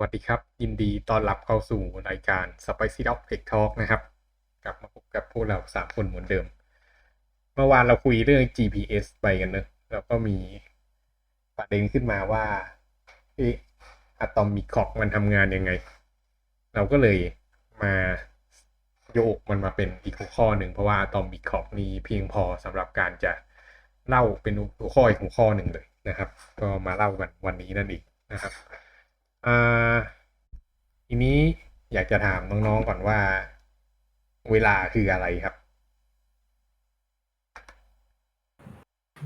วัสดีครับ ยินดีต้อนรับเข้าสู่รายการ Spicy Dog Tech Talk นะครับ กลับมาพบกับพวกเราสามคนเหมือนเดิม เมื่อวานเราคุยเรื่อง GPS ไปกันเนอะแล้วก็มีประเด็นขึ้นมาว่าเอะอะตอมิคอกมันทำงานยังไง เราก็เลยมาโยกมันมาเป็นอีกหัวข้อหนึ่งเพราะว่าอะตอมิคอกนี้เพียงพอสำหรับการจะเล่าเป็นหัวข้ออีกหัวข้อหนึ่งเลยนะครับ ก็มาเล่ากันวันนี้นั่นเองนะครับ ทีนี้อยากจะถามน้องๆก่อนว่า เวลาคืออะไรครับ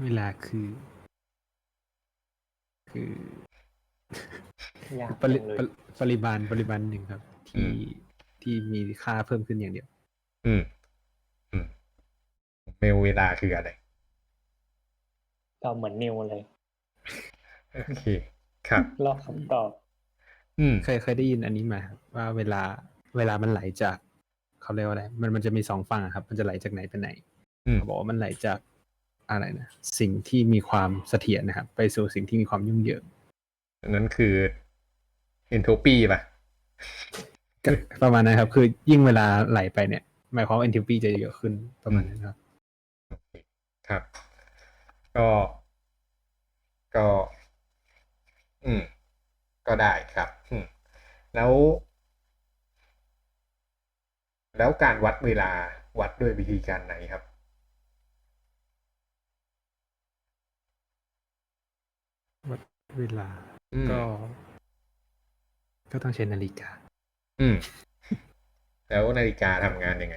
เวลาคือ คือยากปริจังเลยปริปริมาณปริมาณหนึ่งครับอืที่มที่มีค่าเพิ่มขึ้นอย่างเดียว อืม อืมเมลเวลาคืออะไร ก็เหมือนนิวเลย โอเค ครับรอบคำตอบ อืม เคยเคยได้ยินอันนี้มาครับว่าเวลาเวลามันไหลจากเขาเรียกว่าอะไร มันมันจะมีสองฝั่งอะครับ มันจะไหลจากไหนไปไหนอืม เขาบอกว่ามันไหลจากอะไรนะสิ่งที่มีความเสถียรนะครับ ไปสู่สิ่งที่มีความยุ่งเหยิงอันนั้นคือเอนโทรปีป่ะ ก็ประมาณนั้นครับ คือยิ่งเวลาไหลไปเนี่ยหมายความว่า entropy จะเยอะขึ้นประมาณนั้นครับโอเคครับ ก็ ก็ อืม ก็ได้ครับอืม แล้ว แล้วการวัดเวลาวัดด้วยวิธีการไหนครับ วัดเวลาอืมก็ ก็ต้องใช้นาฬิกา อืม แล้วนาฬิกาทำงานยังไง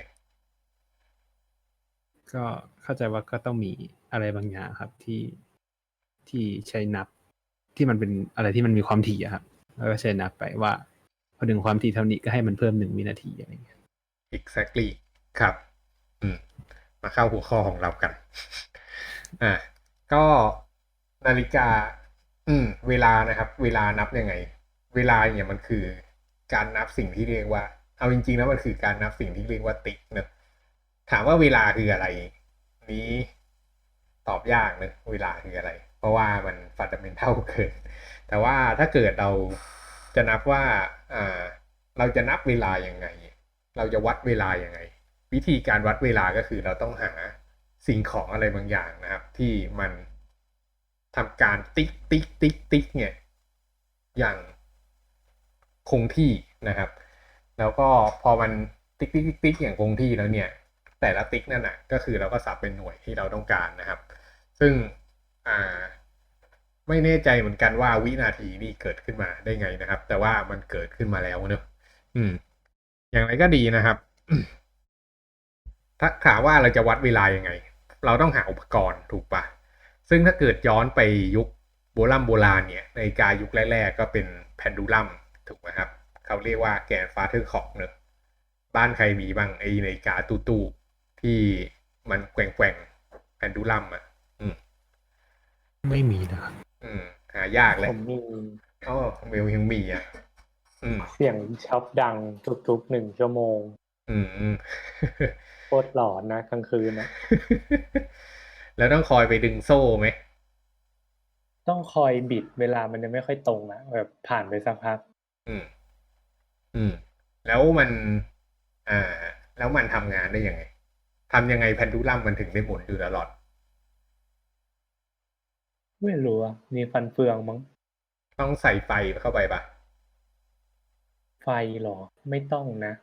ก็เข้าใจว่าก็ต้องมีอะไรบางอย่างครับที่ที่ใช้นับที่มันเป็นอะไรที่มันมีความถี่อะครับ แล้วก็ใช้นับไปว่าพ อถึงความถี่เท่านี้ก็ให้มันเพิ่มหนึ่งวินาทีอะไรเงี้ย exactly ครับ อืม มาเข้าหัวข้อของเรากัน อ่า ก็นาฬิกา อืม เวลานะครับ เวลานับยังไง เวลาเนี่ยมันคือ การนับสิ่งที่เรียกว่า เอาจริงๆแล้วมันคือการนับสิ่งที่เรียกว่าติ๊กเนอะถามว่าเวลาคืออะไร นี้ตอบยากเนอะเวลาคืออะไร เพราะว่ามันฟันดัเมนทัลเกิน แต่ว่าถ้าเกิดเรา จะนับว่าอ่าเราจะนับเวลาอยังไง เราจะวัดเวลาอยังไง วิธีการวัดเวลาก็คือเราต้องหาสิ่งของอะไรบางอย่างนะครับ ที่มันทำการติ๊กติ๊กติ๊กติ๊กเนี่ยอย่างคงที่นะครับ แล้วก็พอมันติ๊กติ๊กติ๊กติ๊กอย่างคงที่แล้วเนี่ย แต่ละติ๊กนั่นน่ะก็คือเราก็สับเป็นหน่วยที่เราต้องการนะครับ ซึ่งอ่า ไม่แน่ใจเหมือนกันว่าวินาทีนี่เกิดขึ้นมาได้ไงนะครับ แต่ว่ามันเกิดขึ้นมาแล้วเนอะอืม อย่างไรก็ดีนะครับ ถ้าถามว่าเราจะวัดเวลายังไง เราต้องหาอุปกรณ์ถูกปะซึ่งถ้าเกิดย้อนไปยุคโบราณโบราณเนี่ยนาฬิกายุคแรก ๆ ก็เป็นแพนดูลัมถูกไหมครับ เขาเรียกว่าแกนฟาเธอร์คอกเนอะบ้านใครมีบ้างไอ้นาฬิกาตู้ๆที่มันแกว่งๆแพนดูลัมอะไม่มีนะครับายากเลยผมมีอ๋อเมลยังมีอะอืมเสียงช็อปดังทุกๆหนึ่งชั่วโมงอืมอืมโคตรหลอนนะกลางคืนนะ แล้วต้องคอยไปดึงโซ่ไหม ต้องคอยบิดเวลามันจะไม่ค่อยตรงอะแบบผ่านไปสักพัก อืม อืม แล้วมัน อ่า แล้วมันทำงานได้ยังไงทำยังไงแพนดูลัมมันถึงได้หมุนอยู่ตลอด ไม่รู้อะมีฟันเฟืองมั้ง ต้องใส่ไฟเข้าไปปะไฟเหรอ ไม่ต้องนะ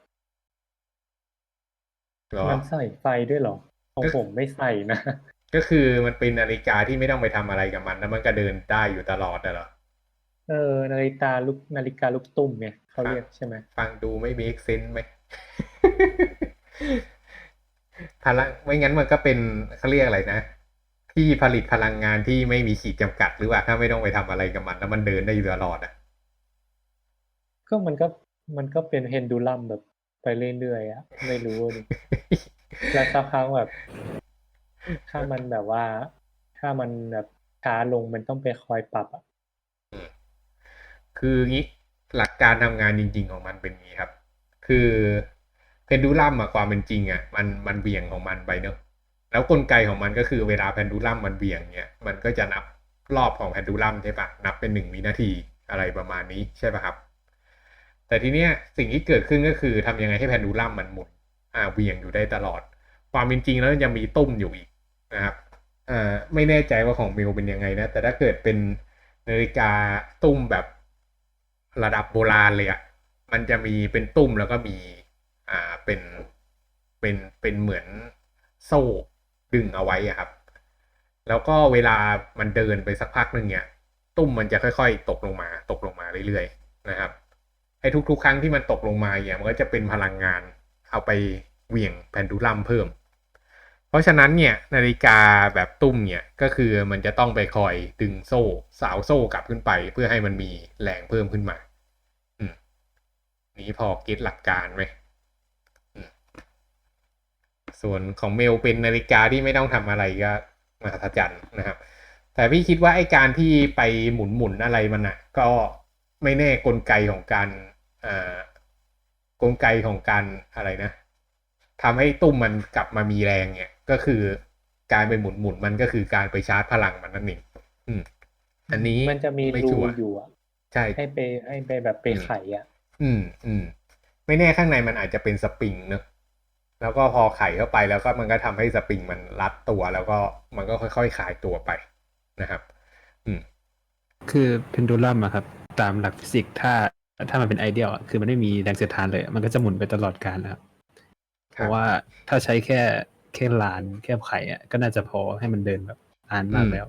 หรอมันใส่ไฟด้วยเหรอ ของผมไม่ใส่นะ ก็คือมันเป็นนาฬิกาที่ไม่ต้องไปทำอะไรกับมัน แล้วมันก็เดินได้อยู่ตลอดน่ะเหรอ เออ นาฬิกาลูกนาฬิกาลูกตุ้มเนี่ยเขาเรียกใช่ไหม ฟังดูไม่มีเซนส์ไหมพลังไม่งั้นมันก็เป็นเขาเรียกอะไรนะ ที่ผลิตพลังงานที่ไม่มีขีดจำกัดหรือว่าถ้าไม่ต้องไปทำอะไรกับมัน แล้วมันเดินได้อยู่ตลอดอะก็มันก็มันก็เป็นเพนดูลัมแบบไปเรื่อยๆอะไม่รู้ดิแล้วสักครั้งแบบ ถ้ามันแบบว่า ถ้ามันแบบช้าลงมันต้องไปคอยปรับอะคืองี้หลักการทำงานจริง ๆ ของมันเป็นงี้ครับ คือเพนดูลัมอะความเป็นจริงอะมันมันเบี่ยงของมันไปเนอะ แล้วกลไกของมันก็คือเวลาเพนดูลัมมันเบี่ยงเนี่ยมันก็จะนับรอบของเพนดูลัมใช่ปะนับเป็นหนึ่งวินาทีอะไรประมาณนี้ใช่ปะครับ แต่ทีเนี้ยสิ่งที่เกิดขึ้นก็คือทำยังไงให้แพนดูลัมมันหมุนอ่าเหวี่ยงอยู่ได้ตลอด ความเป็นจริงแล้วยังมีตุ้มอยู่อีกนะครับอ่าไม่แน่ใจว่าของมิวเป็นยังไงนะแต่ถ้าเกิดเป็นนาฬิกาตุ้มแบบระดับโบราณเลยอะมันจะมีเป็นตุ้มแล้วก็มีอ่าเป็นเป็นเป็นเหมือนโซ่ ดึงเอาไว้ครับ แล้วก็เวลามันเดินไปสักพักหนึ่งเนี่ย ตุ้มมันจะค่อยๆ ตกลงมา ตกลงมาเรื่อยๆนะครับไอ้ทุกๆ ครั้งที่มันตกลงมาเนี่ยมันก็จะเป็นพลังงานเอาไปเหวี่ยงแผ่นดูลัมเพิ่ม เพราะฉะนั้นเนี่ยนาฬิกาแบบตุ้มเนี่ยก็คือมันจะต้องไปคอยดึงโซ่สาวโซ่กลับขึ้นไป เพื่อให้มันมีแรงเพิ่มขึ้นมา อืมนี้พอเก็ตหลักการไหม ส่วนของเมลเป็นนาฬิกาที่ไม่ต้องทำอะไรก็มหัศจรรย์นะครับ แต่พี่คิดว่าไอ้การที่ไปหมุนหมุนๆอะไรมันอะก็ไม่แน่กลไกของการอ่ากลไกของการอะไรนะทำให้ตุ้มมันกลับมามีแรงเนี่ย ก็คือการไปหมุนหมุนๆมันก็คือการไปชาร์จพลังมันนั่นเองอืม อันนี้มันจะมีไรูชัวร์อยู่อะใช่ให้ไปให้ไปแบบไปอืมไขอะอืมอืมไม่แน่ข้างในมันอาจจะเป็นสปริงเนอะ แล้วก็พอไขเข้าไปแล้วก็มันก็ทำให้สปริงมันรัดตัว แล้วก็มันก็ค่อยๆคลายตัวไปนะครับ อืม คือเพนดูลัมอะครับ ตามหลักฟิสิกส์ถ้าถ้ามันเป็นไอเดียลอะคือมันไม่มีแรงเสียดทานเลย มันก็จะหมุนไปตลอดกาลนะครับเพราะว่าถ้าใช้แค่แค่ลานแค่ไขอะก็น่าจะพอให้มันเดินแบบอ่านมากแล้ว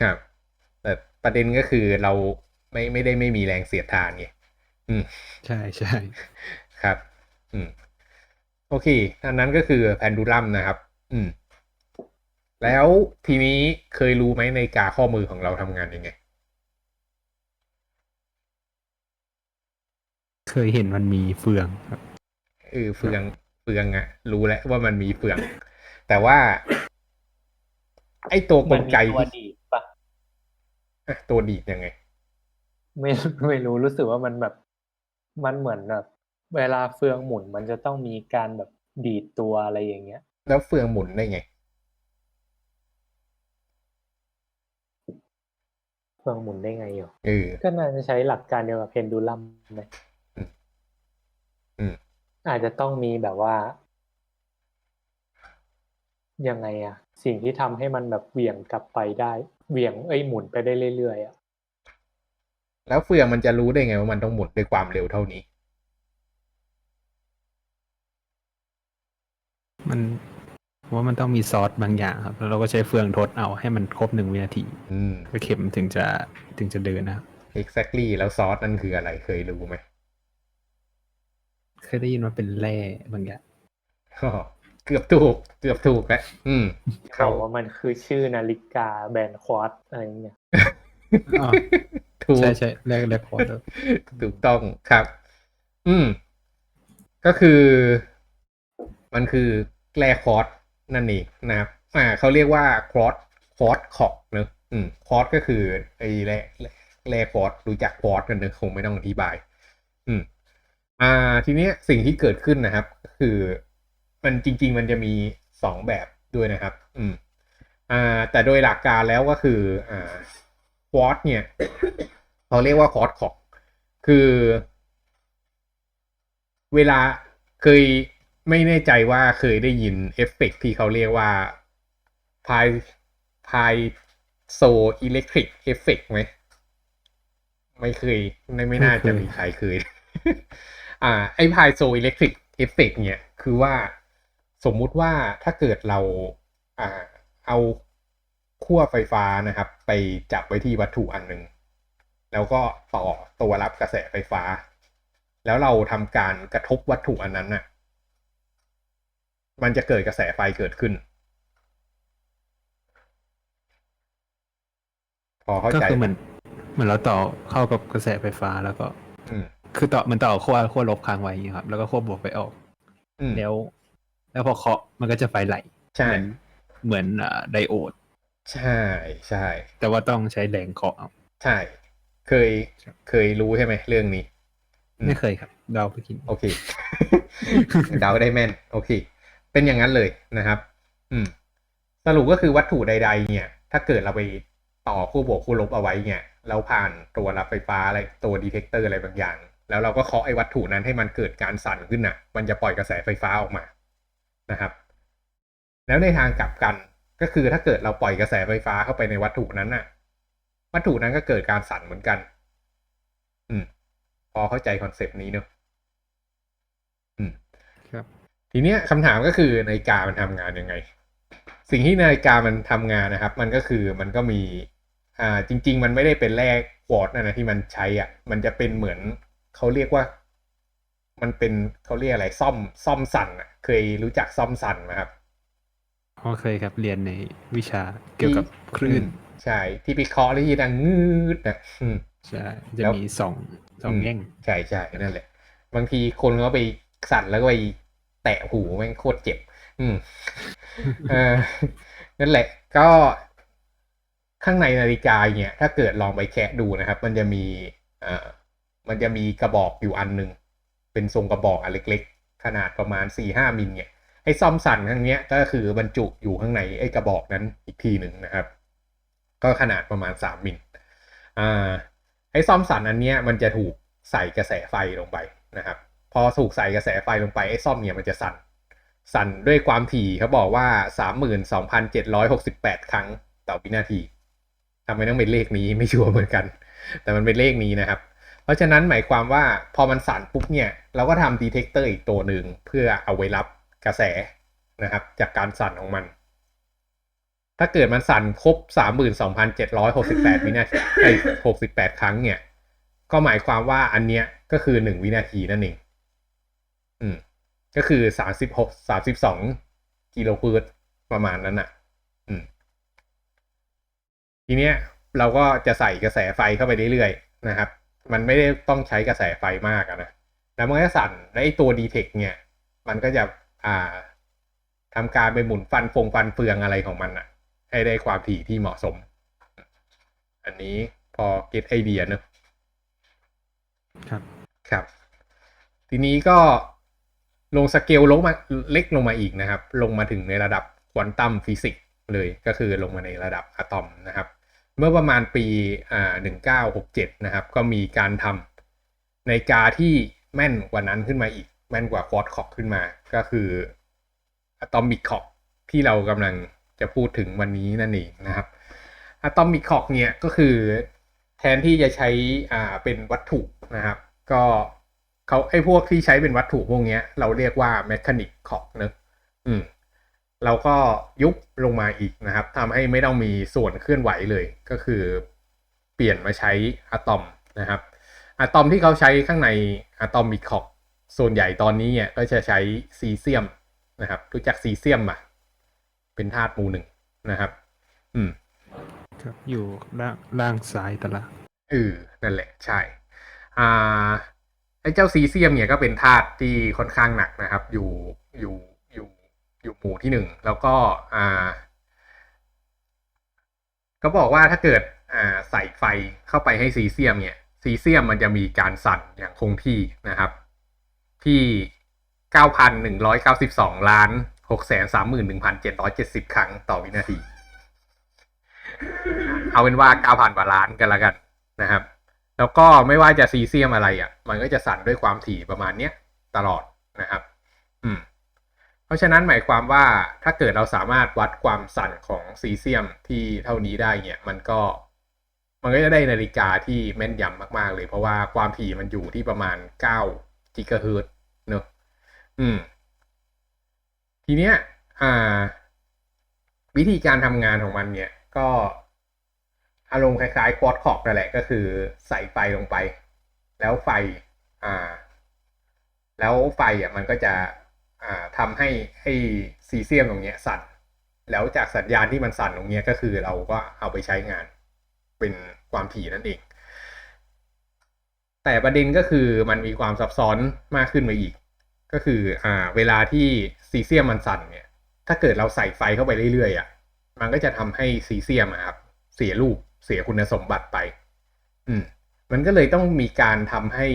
ครับ แต่ประเด็นก็คือเราไม่ไม่ได้ไม่มีแรงเสียดทานไงอืม ใช่ใช่ครับ อืม โอเค อันนั้นก็คือแพนดูลัมนะครับ อืม แล้วทีนี้เคยรู้ไหมในาฬิกาข้อมือของเราทำงานยังไง เคยเห็นมันมีเฟืองครับเออเฟืองเฟืองอะรู้แล้วว่ามันมีเฟือง แต่ว่า ไอ้ตัวกมันลมีไกตัวที่ดีดปะอะตัวดีดยังไง ไม่ไม่รู้รู้สึกว่ามันแบบ มันเหมือนแบบ เวลาเฟืองหมุนมันจะต้องมีการแบบดีดตัวอะไรอย่างเงี้ย แล้วเฟืองหมุนได้ไง เฟืองหมุนได้ไงอยู่เออก็น่าจะใช้หลักการเดียวกับเพนดูลัมไหมอืมอืมอาจจะต้องมีแบบว่า ยังไงอะสิ่งที่ทำให้มันแบบเหวี่ยงกลับไปได้ เหวี่ยงเอ้ยหมุนไปได้เรื่อยๆอะแล้วเฟืองมันจะรู้ได้ไงว่ามันต้องหมุนด้วยความเร็วเท่านี้ มันว่ามันต้องมีซอสบางอย่างครับ แล้วเราก็ใช้เฟืองทดเอาให้มันครบหนึ่งวินาทีอืม ก็เข็มถึงจะถึงจะเดินนะครับ exactly แล้วซอสนั่นคืออะไรเคยรู้ไหมเคยได้ยินว่าเป็นแร่บางอย่างอ๋อเกือบถูก เกือบถูกแล้วอืม เขาว่ามันคือชื่อนาฬิกาแบรนด์ควอตอะไรอย่างเงี้ยอ๋อ ถูก ใช่ใช่แรกแรกคอร์ดถูกต้องครับ อืม ก็คือ มันคือ แร่คอร์สนั่นเองนะครับอ่าเขาเรียกว่าคอร์สคอร์สขอบเนอะอืมคอร์สก็คือไอ้แร่แร่คอร์สรู้จักคอร์สกันเนอะคงไม่ต้องอธิบาย อืมอ่าทีเนี้ยสิ่งที่เกิดขึ้นนะครับก็คือมันจริง ๆ มันจะมีสองแบบด้วยนะครับ อืมอ่าแต่โดยหลักการแล้วก็คืออ่าคอร์สเนี่ยเขาเรียกว่าคอร์สขอบคือ เวลาเคย ไม่แน่ใจว่าเคยได้ยินเอฟเฟกต์ที่เขาเรียกว่าพายพายโซอิเล็กทริกเอฟเฟกไหม ไม่เคยไม่ไม่น่าจะมีใครเคย อ่า ไอพายโซอิเล็กทริกเอฟเฟกเนี่ย คือว่าสมมุติว่าถ้าเกิดเราอ่าเอาขั้วไฟฟ้านะครับ ไปจับไว้ที่วัตถุอันหนึ่งแล้วก็ต่อตัวรับกระแสไฟฟ้า แล้วเราทำการกระทบวัตถุอันนั้นน่ะ มันจะเกิดกระแสไฟเกิดขึ้น พอเข้าก็ใจ คือเหมือนเหมือนเราต่อเข้ากับกระแสไฟฟ้าแล้วก็อืม คือต่อมันต่อขั้วขั้วลบค้างไว้อย่างเงี้ยครับ แล้วก็ขั้วบวกไปออก อืมแล้ว แล้วพอเคาะมันก็จะไฟไหลใช่ เหมือนเหมือนอ่าไดโอด ใช่ใช่ แต่ว่าต้องใช้แรงเคาะเอา ใช่ เคยเคยรู้ใช่ไหมเรื่องนี้ อืม ไม่เคยครับเดาไปกินโอเค เดาได้แม่น โอเค เป็นอย่างนั้นเลยนะครับ อืม สรุปก็คือวัตถุใด ๆ เนี่ย ถ้าเกิดเราไปต่อคู่บวกคู่ลบเอาไว้เนี่ยแล้วผ่านตัวรับไฟฟ้าอะไรตัวดีเทคเตอร์อะไรบางอย่าง แล้วเราก็เคาะไอ้วัตถุนั้นให้มันเกิดการสั่นขึ้นน่ะ มันจะปล่อยกระแสไฟฟ้าออกมานะครับ แล้วในทางกลับกันก็คือถ้าเกิดเราปล่อยกระแสไฟฟ้าเข้าไปในวัตถุนั้นน่ะ วัตถุนั้นก็เกิดการสั่นเหมือนกัน อืม พอเข้าใจคอนเซปต์นี้เนอะอืม ครับ ทีเนี้ยคำถามก็คือนาฬิกามันทำงานยังไง สิ่งที่นาฬิกามันทำงานนะครับ มันก็คือมันก็มีอ่าจริง ๆ มันไม่ได้เป็นแร่ควอตซ์นะนะที่มันใช้อะมันจะเป็นเหมือนเขาเรียกว่า มันเป็นเขาเรียกอะไรซ่อมซ่อมสั่นอะ เคยรู้จักซ่อมสั่นไหมครับอ๋อเคยครับเรียนในวิชาเกี่ยวกับคลื่นอืมใช่ที่ไปเคาะแล้วที่ดังงืดนะอืมใช่จะแล้วมีสองสองอืมแง่งใช่ใช่นั่นแหละ บางทีคนเขาไปสั่นแล้วก็ไป แตะหูแม่งโคตรเจ็บ อืมเออนั่นแหละก็ข้างในนาฬิกาเนี่ย ถ้าเกิดลองไปแคะดูนะครับ มันจะมีเอ่อมันจะมีกระบอกอยู่อันหนึ่งเป็นทรงกระบอกอันเล็ก ๆ ขนาดประมาณสี่ห้ามิลเนี่ยไอ้ซ่อมสั่นข้างเนี้ยก็คือบรรจุอยู่ข้างในไอ้กระบอกนั้นอีกทีหนึ่งนะครับ ก็ขนาดประมาณสามมิลอ่าไอ้ซ่อมสั่นอันเนี้ยมันจะถูกใส่กระแสไฟลงไปนะครับ อถูกใส่กระแสไฟลงไปไอ้ซ่อมเนี่ยมันจะสั่น สั่นด้วยความถี่เขาบอกว่าสามหมื่นสองพันเจ็ดร้อยหกสิบแปดครั้งต่อวินาทีทำไมต้องเป็นเลขนี้ไม่ชัวร์เหมือนกัน แต่มันเป็นเลขนี้นะครับ เพราะฉะนั้นหมายความว่าพอมันสั่นปุ๊บเนี่ยเราก็ทำดีเทคเตอร์อีกตัวหนึ่งเพื่อเอาไว้รับกระแสนะครับ จากการสั่นของมัน ถ้าเกิดมันสั่นครบสามหมื่นสองพันเจ็ดร้อยหกสิบแปดวินาทีไอ้หกสิบแปดครั้งเนี่ย ก็หมายความว่าอันเนี้ยก็คือหนึ่งวินาทีนั่นเอง อืม ก็คือสามสิบหกสามสิบสองกิโลเฮิรตซ์ประมาณนั้นอะ อืม ทีเนี้ย เราก็จะใส่กระแสไฟเข้าไปเรื่อยๆนะครับ มันไม่ได้ต้องใช้กระแสไฟมากอะนะแล้วมันก็สั่นและไอ้ตัวดีเทคเนี่ย มันก็จะอ่าทำการไปหมุนฟันฟงฟันเฟืองอะไรของมันอะให้ได้ความถี่ที่เหมาะสม อันนี้พอเก็ตไอเดียเนอะครับ ครับ ทีนี้ก็ ลงสเกลลงมาเล็กลงมาอีกนะครับ ลงมาถึงในระดับควอนตัมฟิสิกส์เลยก็คือลงมาในระดับอะตอมนะครับ เมื่อประมาณปีอ่า1967 นะครับ ก็มีการทำในกาที่แม่นกว่านั้นขึ้นมาอีก แม่นกว่าควอตคอกขึ้นมา ก็คืออะตอมิกคอกที่เรากำลังจะพูดถึงวันนี้นั่นเองนะครับอะตอมิกคอกเนี่ยก็คือแทนที่จะใช้อ่าเป็นวัตถุนะครับ ก็ เขาไอ้พวกที่ใช้เป็นวัตถุพวกเนี้ยเราเรียกว่าแมคานิกคอกเนอะอืมเราก็ยุบลงมาอีกนะครับทำให้ไม่ต้องมีส่วนเคลื่อนไหวเลย ก็คือเปลี่ยนมาใช้อะตอมนะครับอะตอมที่เขาใช้ข้างในอะตอมิกคอกส่วนใหญ่ตอนนี้เนี่ยก็จะใช้ซีเซียมนะครับ รู้จักซีเซียมอะ เป็นธาตุหมู่หนึ่งนะครับ อืมครับอยู่ล่างล่างซ้ายตารางเออนั่นแหละใช่ อ่า ไอ้เจ้าซีเซียมเนี่ยก็เป็นธาตุที่ค่อนข้างหนักนะครับ อยู่อยู่อยู่อยู่หมู่ที่หนึ่งแล้วก็อ่าก็บอกว่าถ้าเกิดอ่าใส่ไฟเข้าไปให้ซีเซียมเนี่ย ซีเซียมมันจะมีการสั่นอย่างคงที่นะครับ ที่เก้าพันหนึ่งร้อยเก้าสิบสองล้านหกแสนสามหมื่นหนึ่งพันเจ็ดร้อยเจ็ดสิบครั้งต่อวินาที เอาเป็นว่าเก้าพันกว่าล้านกันละกันนะครับ แล้วก็ไม่ว่าจะซีเซียมอะไรอะ มันก็จะสั่นด้วยความถี่ประมาณเนี้ยตลอดนะครับ อืม เพราะฉะนั้นหมายความว่าถ้าเกิดเราสามารถวัดความสั่นของซีเซียมที่เท่านี้ได้เนี่ย มันก็ มันก็จะได้นาฬิกาที่แม่นยำมาก ๆ เลย เพราะว่าความถี่มันอยู่ที่ประมาณ9กิกะเฮิรตซ์เนอะอืม ทีเนี้ย อ่า วิธีการทำงานของมันเนี่ย ก็ อารมณ์คล้ายๆควอดคอกนั่นแหละก็คือใส่ไฟลงไป แล้วไฟอ่า แล้วไฟอะมันก็จะอ่าทำให้ให้ซีเซียมตรงเนี้ยสั่น แล้วจากสัญญาณที่มันสั่นตรงเนี้ยก็คือเราก็เอาไปใช้งานเป็นความถี่นั่นเอง แต่ประเด็นก็คือมันมีความซับซ้อนมากขึ้นมาอีก ก็คืออ่าเวลาที่ซีเซียมมันสั่นเนี่ย ถ้าเกิดเราใส่ไฟเข้าไปเรื่อยๆอะมันก็จะทำให้ซีเซียมครับเสียรูป เสียคุณสมบัติไป อืม มันก็เลยต้องมีการทำให้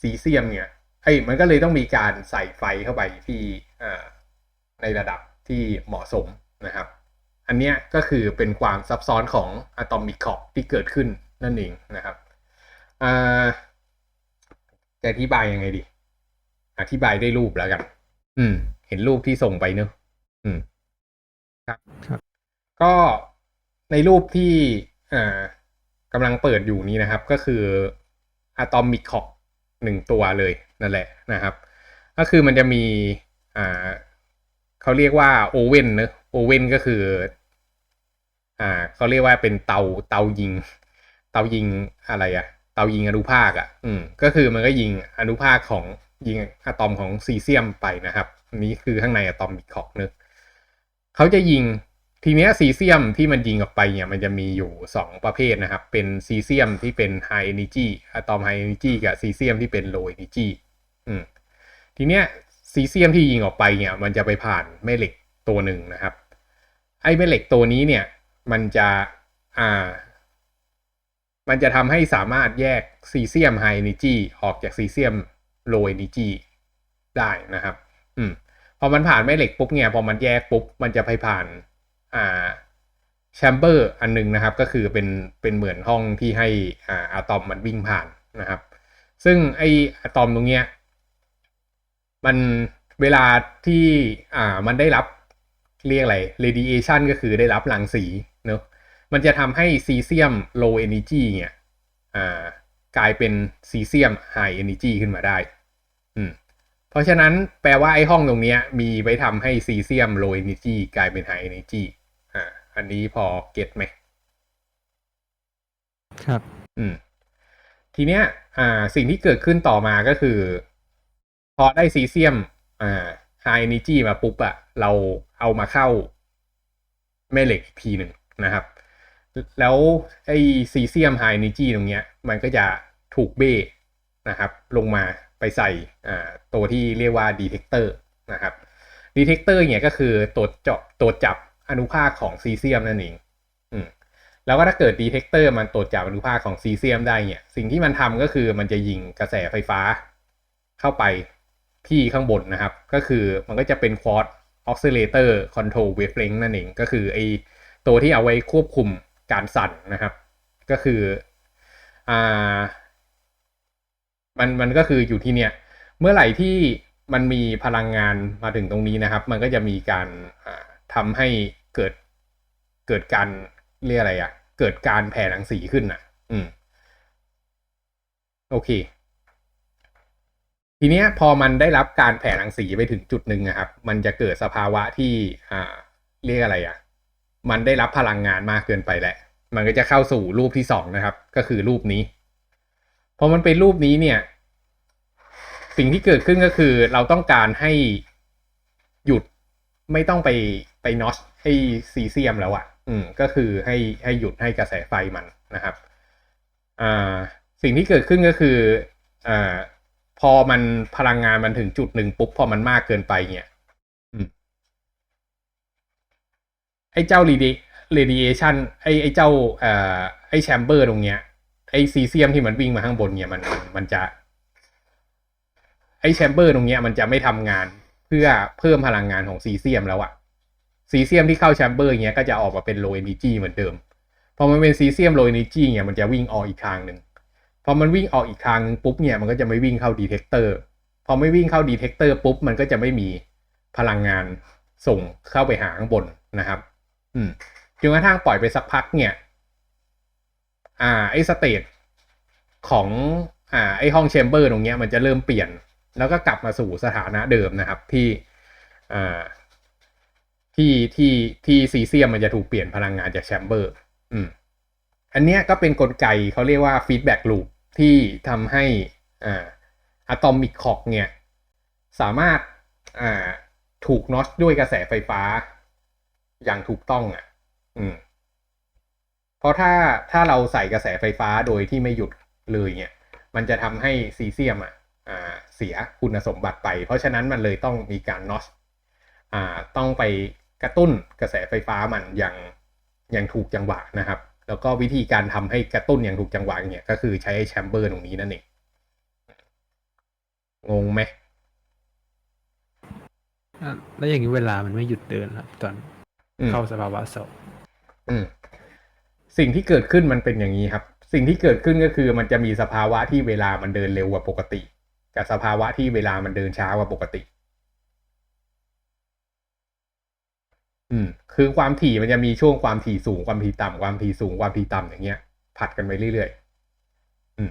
ซีเซียมเนี่ยเอ้ยมันก็เลยต้องมีการใส่ไฟเข้าไปที่อ่าในระดับที่เหมาะสมนะครับ อันเนี้ยก็คือเป็นความซับซ้อนของอะตอมิกคอกที่เกิดขึ้นนั่นเองนะครับอ่าจะอธิบายยังไงดี อธิบายด้วยรูปแล้วกัน อืม เห็นรูปที่ส่งไปเนอะอืม ครับ ครับ ก็ในรูปที่อ่า กำลังเปิดอยู่นี้นะครับ ก็คืออะตอมิกคอกหนึ่งตัวเลยนั่นแหละนะครับ ก็คือมันจะมีอ่าเขาเรียกว่าโอเว่นเนอะโอเว่นก็คืออ่าเขาเรียกว่าเป็นเตาเตายิง เตายิงอะไรอะเตายิงอนุภาคอะอืมก็คือมันก็ยิงอนุภาคของยิงอะตอมของซีเซียมไปนะครับนนี้คือข้างในอะตอมมิกคอกเนอะเขาจะยิง ทีเนี้ยซีเซียมที่มันยิงออกไปเนี่ยมันจะมีอยู่สองประเภทนะครับ เป็นซีเซียมที่เป็นไฮเอเนจีอะตอมไฮเอเนจีกับซีเซียมที่เป็นโลเอเนจีอืมทีเนี้ยซีเซียมที่ยิงออกไปเนี่ยมันจะไปผ่านแม่เหล็กตัวหนึ่งนะครับ ไอ้แม่เหล็กตัวนี้เนี่ยมันจะอ่า มันจะทำให้สามารถแยกซีเซียมไฮเอเนจีออกจากซีเซียมโลเอเนจีได้นะครับ อืมพอมันผ่านแม่เหล็กปุ๊บเนี่ยพอมันแยกปุ๊บมันจะไปผ่าน อ่าแชมเบอร์อันหนึงนะครับ ก็คือเป็นเป็นเหมือนห้องที่ให้อ่าอะตอมมันวิ่งผ่านนะครับ ซึ่งไออะตอมตรงเนี้ยมันเวลาที่อ่ามันได้รับเรียกอะไร radiation ก็คือได้รับรังสีเนอะมันจะทำให้ซีเซียม low energy เนี่ยอ่ากลายเป็นซีเซียม high energy ขึ้นมาได้ อืม เพราะฉะนั้นแปลว่าไอ้ห้องตรงเนี้ยมีไว้ทำให้ซีเซียม low energy กลายเป็น high energy อ่าอันนี้พอเก็ตไหม ครับ อืม ทีเนี้ย อ่า สิ่งที่เกิดขึ้นต่อมาก็คือ พอได้ซีเซียม อ่า high energy มาปุ๊บอะเราเอามาเข้าแม่เหล็กอีกทีหนึ่งนะครับ แล้วไอ้ซีเซียม high energy ตรงเนี้ย มันก็จะถูกเบ้นะครับ ลงมาไปใส่อ่าตัวที่เรียกว่า detector นะครับ detector เนี่ยก็คือตัวเจาะตัวจับ อนุภาคของซีเซียมนั่นเองอืมแล้วก็ถ้าเกิดดีเทคเตอร์มันตรวจจับอนุภาคของซีเซียมได้เนี่ย สิ่งที่มันทำก็คือมันจะยิงกระแสไฟฟ้าเข้าไปที่ข้างบนนะครับ ก็คือมันก็จะเป็นควอตออกซิเลเตอร์คอนโทรลเวฟเลงนั่นเอง ก็คือไอตัวที่เอาไว้ควบคุมการสั่นนะครับ ก็คืออ่ามันมันก็คืออยู่ที่เนี่ย เมื่อไหร่ที่มันมีพลังงานมาถึงตรงนี้นะครับ มันก็จะมีการอ่า ทำให้เกิดเกิดการเรียกอะไรอะ่ะ เกิดการแผ่รังสีขึ้นอะ อืม โอเค ทีเนี้ยพอมันได้รับการแผ่รังสีไปถึงจุดหนึ่งนะครับ มันจะเกิดสภาวะที่อ่าเรียกอะไรอะ่ะ มันได้รับพลังงานมากเกินไปแหละ มันก็จะเข้าสู่รูปที่สองนะครับ ก็คือรูปนี้ พอมันเป็นรูปนี้เนี่ย สิ่งที่เกิดขึ้นก็คือเราต้องการให้ ไม่ต้องไปไปน็อตให้ซีเซียมแล้วอะ่ะ อืม ก็คือให้ให้หยุดให้กระแสไฟมันนะครับ อ่า สิ่งที่เกิดขึ้นก็คืออ่าพอมันพลังงานมันถึงจุดหนึ่งปุ๊บ พอมันมากเกินไปเนี่ยอืมไอ้เจ้า radi- radiation ไอ้ไอ้เจ้าเอ่อไอ้แชมเบอร์ตรงเนี้ยไอ้ซีเซียมที่มันวิ่งมาข้างบนเนี่ยมันมันจะ ไอ้แชมเบอร์ตรงเนี้ยมันจะไม่ทำงาน พื่อเพิ่มพลังงานของซีเซียมแล้วอะซีเซียมที่เข้าแชมเบอร์เงี้ยก็จะออกมาเป็น low energy เหมือนเดิม พอมันเป็นซีเซียม low energy เนี่ยมันจะวิ่งออกอีกทางหนึ่ง พอมันวิ่งออกอีกทางหนึงปุ๊บเนี่ยมันก็จะไม่วิ่งเข้าดีเทคเตอร์ พอไม่วิ่งเข้าดีเทคเตอร์ปุ๊บมันก็จะไม่มีพลังงานส่งเข้าไปหาข้างบนนะครับ อืมจนกระทั่งปล่อยไปสักพักเนี่ย อ่าไอสเตทของอ่าไอห้องแชมเบอร์ตรงเนี้ยมันจะเริ่มเปลี่ยน แล้วก็กลับมาสู่สถานะเดิมนะครับ ที่ที่ที่ที่ซีเซียมมันจะถูกเปลี่ยนพลังงานจากแชมเบอร์ อืม อันเนี้ยก็เป็นนกลไกเขาเรียกว่าฟีดแบ็กลูปที่ทำให้อ่าอะตอมิกคอกเนี่ย สามารถอ่าถูกน็อตด้วยกระแสไฟฟ้า อย่างถูกต้องอะ อืม เพราะถ้าถ้าเราใส่กระแสไฟฟ้าโดยที่ไม่หยุดเลยเนี่ย มันจะทำให้ซีเซียมอะ อ่า เสียคุณสมบัติไป เพราะฉะนั้นมันเลยต้องมีการน็อตอ่าต้องไปกระตุ้นกระแสไฟฟ้ามันอย่างอย่างถูกจังหวะนะครับ แล้วก็วิธีการทำให้กระตุ้นอย่างถูกจังหวะเนี่ยก็คือใช้แชมเบอร์ตรงนี้นั่นเองงงไหมอะแล้วอย่างนี้เวลามันไม่หยุดเดินครับตอนอืมเข้าสภาวะโศกอืมสิ่งที่เกิดขึ้นมันเป็นอย่างนี้ครับ สิ่งที่เกิดขึ้นก็คือมันจะมีสภาวะที่เวลามันเดินเร็วกว่าปกติ กับสภาวะที่เวลามันเดินช้ากว่าปกติ อืม คือความถี่มันจะมีช่วงความถี่สูงความถี่ต่ำความถี่สูงความถี่ต่ำอย่างเงี้ย ผัดกันไปเรื่อยๆอืม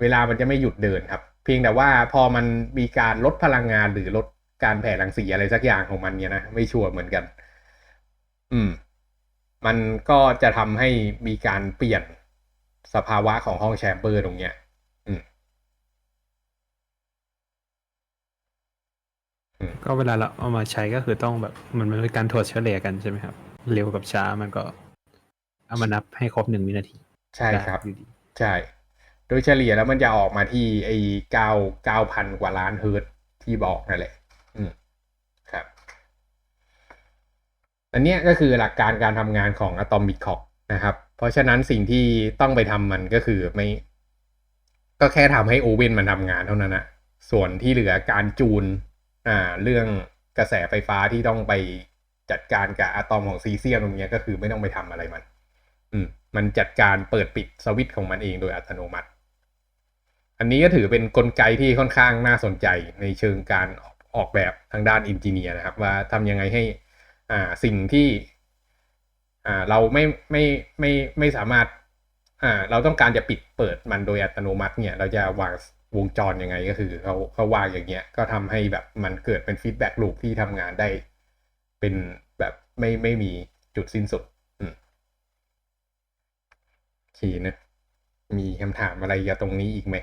เวลามันจะไม่หยุดเดินครับ เพียงแต่ว่าพอมันมีการลดพลังงานหรือลดการแผ่รังสีอะไรสักอย่างของมันเนี่ยนะไม่ชัวร์เหมือนกัน อืม มันก็จะทำให้มีการเปลี่ยนสภาวะของห้องแชมเบอร์ตรงเนี้ย อืม ก็เวลาเราเอามาใช้ก็คือต้องแบบมันมันเป็นการถวดเฉลี่ยกันใช่ไหมครับ เร็วกับช้ามันก็เอามานับให้ครบหนึ่งวินาที ใช่ครับได้อยู่ดีใช่ โดยเฉลี่ยแล้วมันจะออกมาที่ไอ้เก้าเก้าพันกว่าล้านเฮิร์ตซ์ที่บอกนั่นแหละ อืมครับ อันเนี้ยก็คือหลักการการทำงานของ Atomic Clock นะครับ เพราะฉะนั้นสิ่งที่ต้องไปทำมันก็คือไม่ ก็แค่ทำให้โอเว่นมันทำงานเท่านั้นนะส่วนที่เหลือการจูน อ่าเรื่องกระแสไฟฟ้าที่ต้องไปจัดการกับอะตอมของซีเซียมตรงนี้ก็คือไม่ต้องไปทำอะไรมัน อืม มันจัดการเปิดปิดสวิตช์ของมันเองโดยอัตโนมัติ อันนี้ก็ถือเป็นกลไกที่ค่อนข้างน่าสนใจในเชิงการออกออกแบบทางด้านอินจิเนียร์นะครับ ว่าทำยังไงให้อ่าสิ่งที่อ่าเราไม่ไม่ไม่ไม่สามารถอ่าเราต้องการจะปิดเปิดมันโดยอัตโนมัติเนี่ย เราจะวาง วงจรยังไงก็คือเขาเขาวางอย่างเงี้ย ก็ทำให้แบบมันเกิดเป็นฟีดแบ็กลูปที่ทำงานได้ เป็นแบบไม่ไม่มีจุดสิ้นสุด อืมโอเคนะมีคำถามอะไรกับตรงนี้อีกไหม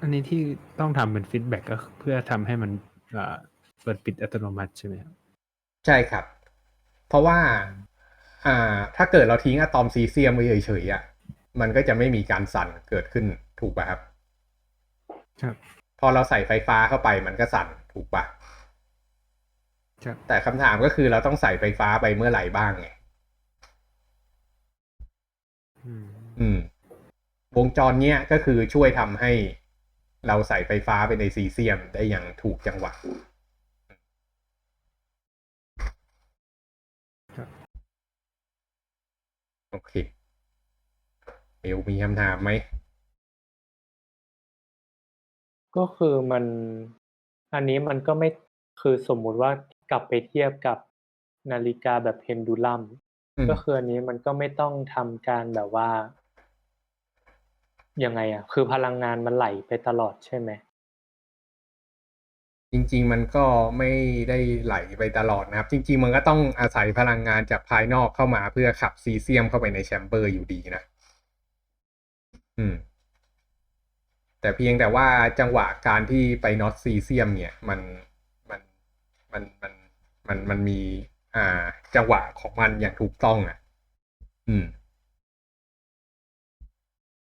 อันนี้ที่ต้องทำเป็นฟีดแบ็กก็เพื่อทำให้มันอ่าเปิดปิดอัตโนมัติใช่ไหมครับใช่ครับ เพราะว่าอ่า ถ้าเกิดเราทิ้งอะตอมซีเซียมไว้เฉยๆอะมันก็จะไม่มีการสั่นเกิดขึ้น ถูกป่ะครับ ครับ พอเราใส่ไฟฟ้าเข้าไปมันก็สั่นถูกป่ะครับแต่คำถามก็คือเราต้องใส่ไฟฟ้าไปเมื่อไหร่บ้างไงอืมอืมวงจรเนี้ยก็คือช่วยทำให้เราใส่ไฟฟ้าไปในซีเซียมได้อย่างถูกจังหวะครับโอเคเบลมีคำถามไหม ก็คือมัน อันนี้มันก็ไม่คือสมมุติว่ากลับไปเทียบกับนาฬิกาแบบเพนดูลัมอืมก็คืออันนี้มันก็ไม่ต้องทำการแบบว่ายังไงอะ คือพลังงานมันไหลไปตลอดใช่ไหมจริง ๆ มันก็ไม่ได้ไหลไปตลอดนะครับ จริง ๆ มันก็ต้องอาศัยพลังงานจากภายนอกเข้ามาเพื่อขับซีเซียมเข้าไปในแชมเบอร์อยู่ดีนะ อืม แต่เพียงแต่ว่าจังหวะการที่ไปน็อตซีเซียมเนี่ยมันมันมันมันมันมันมี อ่า จังหวะของมันอย่างถูกต้องอะ อืม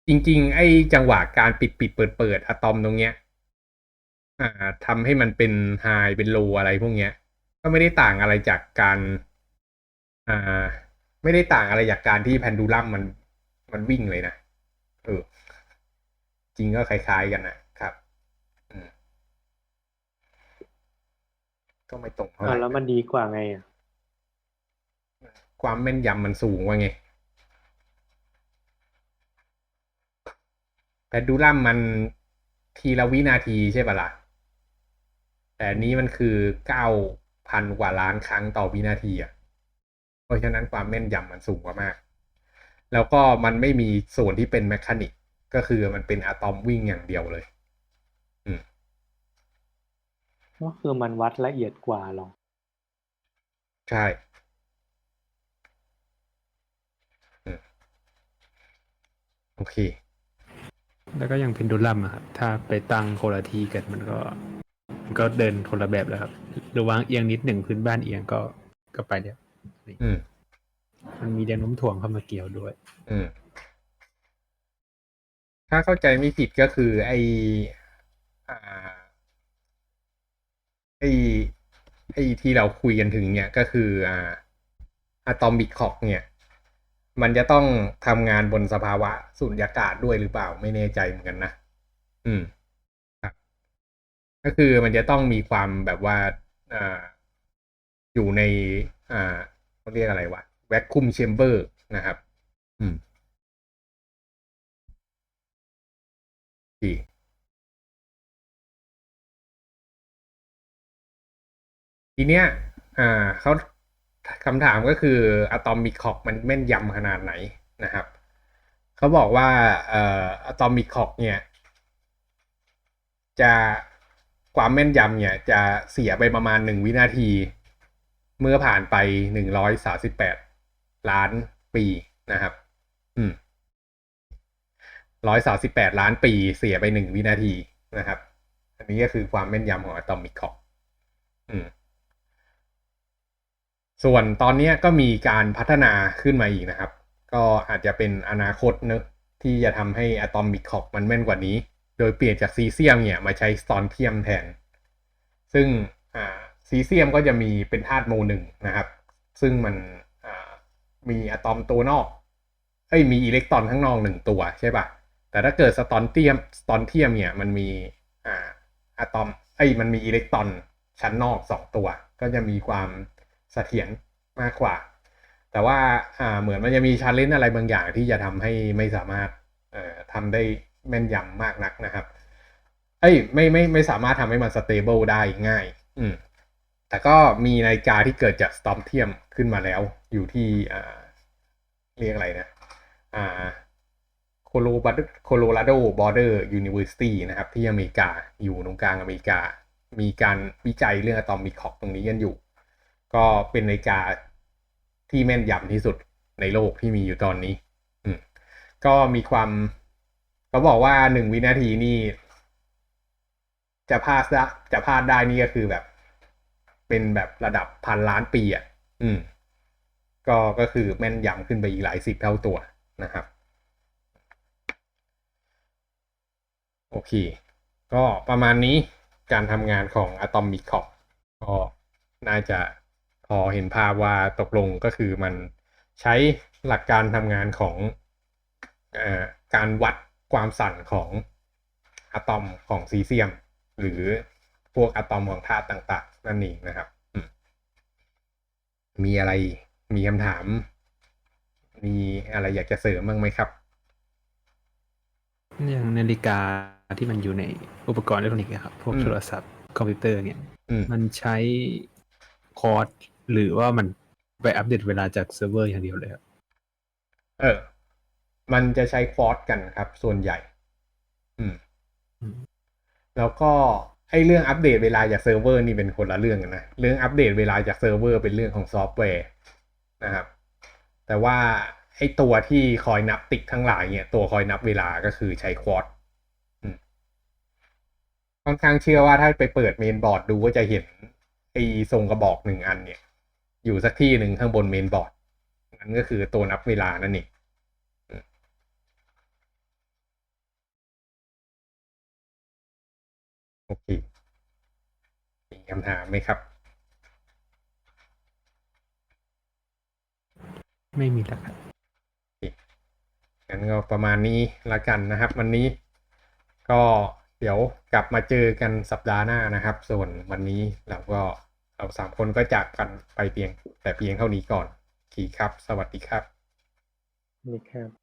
จริง ๆ ไอ้จังหวะการปิดปิดเปิดเปิดอะตอมตรงเนี้ย อ่าทำให้มันเป็นไฮเป็นโลอะไรพวกเนี้ย ก็ไม่ได้ต่างอะไรจากการ อ่า ไม่ได้ต่างอะไรจากการที่แพนดูลัมมันมันวิ่งเลยนะเออ จริงก็คล้ายๆกันนะครับอืมก็ไม่ตรงเท่าไหอ่าร่แล้วมันดีกว่าไงอะความแม่นยำมันสูงกว่าไงแพนดูลัมมันทีละวินาทีใช่ปะล่ะ แต่อันนี้มันคือเก้าพันกว่าล้านครั้งต่อวินาทีอะ เพราะฉะนั้นความแม่นยำมันสูงกว่ามาก แล้วก็มันไม่มีส่วนที่เป็นแมคานิก ก็คือมันเป็นอะตอมวิ่งอย่างเดียวเลย อืมก็คือมันวัดละเอียดกว่าหรอ ใช่อืมโอเค แล้วก็ยังเพนดูลัมอะครับ ถ้าไปตั้งโคนละที่กันมันก็ มันก็เดินคนละแบบแล้วครับหรือวางเอียงนิดหนึ่งพื้นบ้านเอียงก็ก็ไปเดียวอืมมันมีแรงโน้มถ่วงเข้ามาเกี่ยวด้วย อืม ถ้าเข้าใจไม่ผิดก็คือไอไอไอที่เราคุยกันถึงเนี่ยก็คืออ่าอะตอมบิคอกเนี่ย มันจะต้องทำงานบนสภาวะสุญญากาศด้วยหรือเปล่าไม่แน่ใจเหมือนกันนะ อืมครับก็คือมันจะต้องมีความแบบว่าอ่าอยู่ใน อ่าเขาเรียกอะไรวะแวคคุมแชมเบอร์นะครับ อืมี่ทีเนี้ยอ่าเขาคำถามก็คืออะตอมมิกคอกมันแม่นยำขนาดไหนนะครับเขาบอกว่าเอ่ออะตอมมิกคอกเนี่ย จะความแม่นยำเนี่ยจะเสียไปประมาณหนึ่งวินาที เมื่อผ่านไปหนึ่งร้อยสาสิบแปดล้านปีนะครับ อืม ร้อยสาสิบแปดล้านปีเสียไปหนึ่งวินาทีนะครับ อันนี้ก็คือความแม่นยำของอะตอมิกคอกส่วนตอนนี้ก็มีการพัฒนาขึ้นมาอีกนะครับ ก็อาจจะเป็นอนาคตเนอะที่จะทำให้อะตอมิกคอกมันแม่นกว่านี้ โดยเปลี่ยนจากซีเซียมเนี่ยมาใช้สตอนเทียมแทน ซึ่งซีเซียมก็จะมีเป็นธาตุโมหนึ่งนะครับ ซึ่งมันมีอะตอมตัวนอกเอ้ยมีอิเล็กตรอนข้างนอกหนึ่งตัวใช่ป่ะ แต่ถ้าเกิดสตอนเทียมสตอนเทียมเนี่ยมันมีอ่าอะตอมเอ้มันมีอิเล็กตรอนชั้นนอกสองตัว ก็จะมีความเสถียรมากกว่า แต่ว่าอ่าเหมือนมันจะมีชาเลนจ์อะไรบางอย่างที่จะทำให้ไม่สามารถเอ่อทำได้แม่นยำมากนักนะครับเอ้ยไม่ไม่ไม่สามารถทำให้มันสเตเบิลได้ง่าย อืมแต่ก็มีนาฬิกาที่เกิดจากสตอมเทียมขึ้นมาแล้ว อยู่ที่อ่าเรียกอะไรนะ อ่า โคโลบาโคโลราโดบอร์เดอร์ยูนิเวอร์ซิตี้นะครับ ที่อเมริกาอยู่ตรงกลางอเมริกา มีการวิจัยเรื่องอะตอมิกคอกตรงนี้กันอยู่ ก็เป็นนาฬิกาที่แม่นยำที่สุดในโลกที่มีอยู่ตอนนี้อืมก็มีความเขาบอกว่าหนึ่งวินาทีนี่ จะพลาดจะพลาดได้นี่ก็คือแบบ เป็นแบบระดับพันล้านปีอะ อืม ก็ก็คือแม่นยำขึ้นไปอีกหลายสิบเท่าตัวนะครับ โอเค ก็ประมาณนี้การทำงานของ Atomic Clock ก็น่าจะพอเห็นภาพว่าตกลงก็คือมันใช้หลักการทำงานของอการวัดความสั่นของอะตอมของซีเซียม หรือพวกอะตอมของธาตุต่างๆ นั่นเองนะครับมมีอะไรมีคำถาม มีอะไรอยากจะเสริมบ้างไหมครับ อย่างนาฬิกาที่มันอยู่ในอุปกรณ์อิเล็กทรอนิกส์อะครับ พวกอืม โทรศัพท์คอมพิวเตอร์เนี่ย อืม มันใช้คอร์ดหรือว่ามันไปอัปเดตเวลาจากเซิร์ฟเวอร์อย่างเดียวเลยครับ เออ มันจะใช้ฟอร์สกันครับ ส่วนใหญ่ อืม อืม แล้วก็ไอ้เรื่องอัปเดตเวลาจากเซิร์ฟเวอร์นี่เป็นคนละเรื่องกันนะ เรื่องอัปเดตเวลาจากเซิร์ฟเวอร์เป็นเรื่องของซอฟต์แวร์นะครับ แต่ว่า ไอตัวที่คอยนับติ๊กทั้งหลายเนี่ย ตัวคอยนับเวลาก็คือใช้ควอตค่อนข้างเชื่อว่าถ้าไปเปิดเมนบอร์ดดูก็จะเห็นไอ้ทรงกระบอกหนึ่งอันเนี่ย อยู่สักที่หนึ่งข้างบนเมนบอร์ดนั่นก็คือตัวนับเวลานั่นเองโอเคมีคำถามไหมครับ ไม่มีแล้วครับ งั้นก็ประมาณนี้ละกันนะครับ วันนี้ก็เดี๋ยวกลับมาเจอกันสัปดาห์หน้านะครับ ส่วนวันนี้เราก็เราสามคนก็จากกันไปเพียงแต่เพียงเท่านี้ก่อน ขี่คครับ สวัสดีครับนี่ครับ